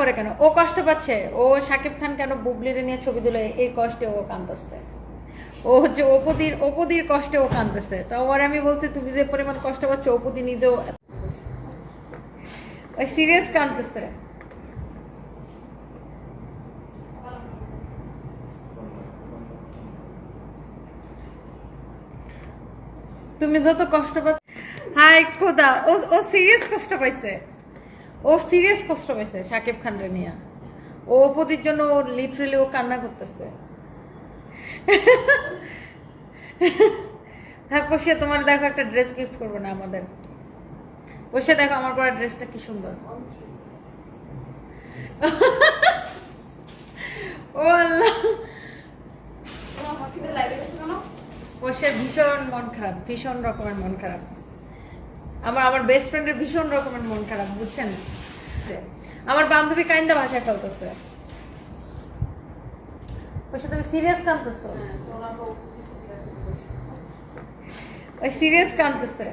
করে কেন? ও কষ্ট পাচ্ছে। ও শাকিব খান কেন বুবলিরে নিয়ে ছবি দিল এই কষ্টে ও কান্দতেছে ও হচ্ছে ওপদির ওপদির কষ্টে ও কান্দতেছে তো ওর আমি বলছি, তুমি যে পরিমাণ কষ্ট পাচ্ছ ওপদি নিজেও ওই সিরিয়াস কান্দতেছে তুমি যত কষ্ট পাচ্ছ হাই খোদা, ও ও সিরিয়াস কষ্ট পাইছে। ও সিরিয়াস কষ্ট পাইছে শাকিব খান রে নিয়ে। ও অপতির জন্য ও লিটারেলি ও কান্না করতেছে। থাক বসে তোমার দেখো একটা ড্রেস গিফট করব না আমাদের। বসে দেখো আমার পরা ড্রেসটা কি সুন্দর। ও আল্লাহ। বসে ভীষণ মন খারাপ ভীষণ রকমের মন খারাপ। আমার আমার বেস্ট ফ্রেন্ডের ভীষণ রকমের মন খারাপ বুঝছেন? আমার বান্ধবী কাইন্দা ভাষা ফেলতেছে সিরিয়াস কাঁদতেছো ওই সিরিয়াস কাঁদতেছে